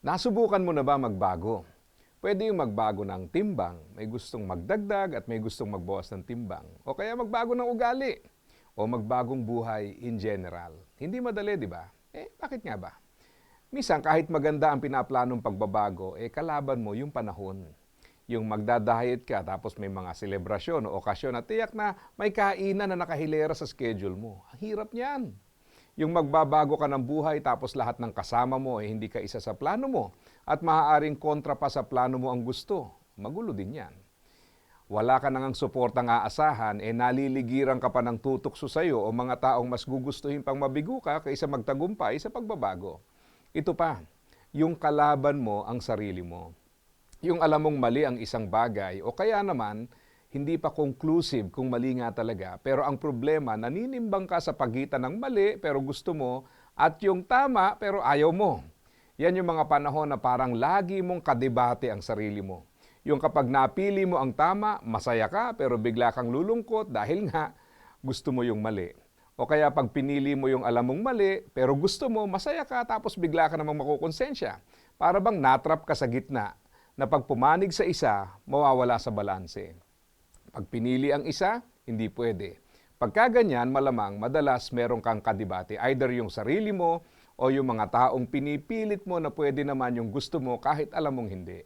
Nasubukan mo na ba magbago? Pwede yung magbago ng timbang, may gustong magdagdag at may gustong magbawas ng timbang. O kaya magbago ng ugali o magbagong buhay in general. Hindi madali, di ba? Eh, bakit nga ba? Minsan, kahit maganda ang pinaplanong pagbabago, eh kalaban mo yung panahon. Yung magdadahit ka tapos may mga selebrasyon o okasyon at tiyak na may kainan na nakahilera sa schedule mo. Ang hirap niyan. Yung magbabago ka ng buhay tapos lahat ng kasama mo eh hindi ka isa sa plano mo at maaaring kontra pa sa plano mo ang gusto. Magulo din yan. Wala ka nang suportang aasahan, eh naliligiran ka pa ng tutukso sa iyo o mga taong mas gugustuhin pang mabigo ka kaysa magtagumpay sa pagbabago. Ito pa, yung kalaban mo ang sarili mo. Yung alam mong mali ang isang bagay o kaya naman hindi pa conclusive kung mali nga talaga. Pero ang problema, naninimbang ka sa pagitan ng mali pero gusto mo at yung tama pero ayaw mo. Yan yung mga panahon na parang lagi mong kadebate ang sarili mo. Yung kapag napili mo ang tama, masaya ka pero bigla kang lulungkot dahil nga gusto mo yung mali. O kaya pag pinili mo yung alam mong mali pero gusto mo, masaya ka tapos bigla ka namang makukonsensya. Para bang natrap ka sa gitna na pag pumanig sa isa, mawawala sa balanse. Pag pinili ang isa, hindi pwede. Pagka ganyan, malamang madalas meron kang kadibate. Either yung sarili mo o yung mga taong pinipilit mo na pwede naman yung gusto mo kahit alam mong hindi.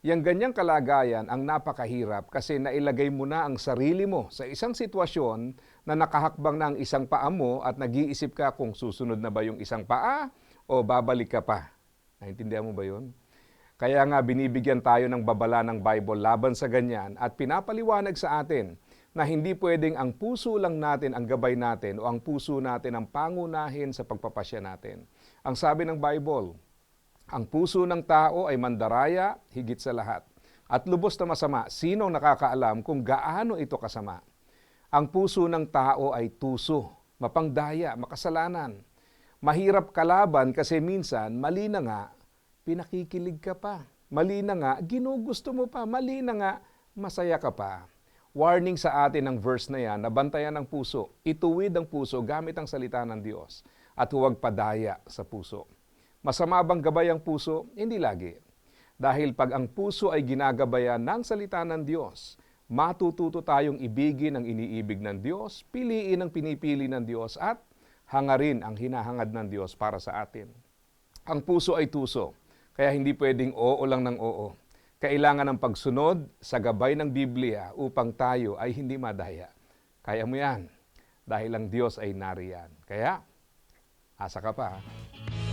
Yang ganyang kalagayan ang napakahirap kasi nailagay mo na ang sarili mo sa isang sitwasyon na nakahakbang na ang isang paa mo at nag-iisip ka kung susunod na ba yung isang paa o babalik ka pa. Naintindihan mo ba yun? Kaya nga binibigyan tayo ng babala ng Bible laban sa ganyan at pinapaliwanag sa atin na hindi pwedeng ang puso lang natin ang gabay natin o ang puso natin ang pangunahin sa pagpapasya natin. Ang sabi ng Bible, ang puso ng tao ay mandaraya higit sa lahat. At lubos na masama, sinong nakakaalam kung gaano ito kasama? Ang puso ng tao ay tuso, mapangdaya, makasalanan. Mahirap kalaban kasi minsan mali na nga pinakikilig ka pa. Mali na nga, ginugusto mo pa. Mali na nga, masaya ka pa. Warning sa atin ng verse na yan, nabantayan ng puso. Ituwid ang puso gamit ang salita ng Diyos at huwag padaya sa puso. Masama bang gabay ang puso? Hindi lagi. Dahil pag ang puso ay ginagabayan ng salita ng Diyos, matututo tayong ibigin ang iniibig ng Diyos, piliin ang pinipili ng Diyos at hangarin ang hinahangad ng Diyos para sa atin. Ang puso ay tuso. Kaya hindi pwedeng oo lang ng oo. Kailangan ng pagsunod sa gabay ng Biblia upang tayo ay hindi madaya. Kaya mo yan. Dahil ang Diyos ay nariyan. Kaya, asa ka pa. ha?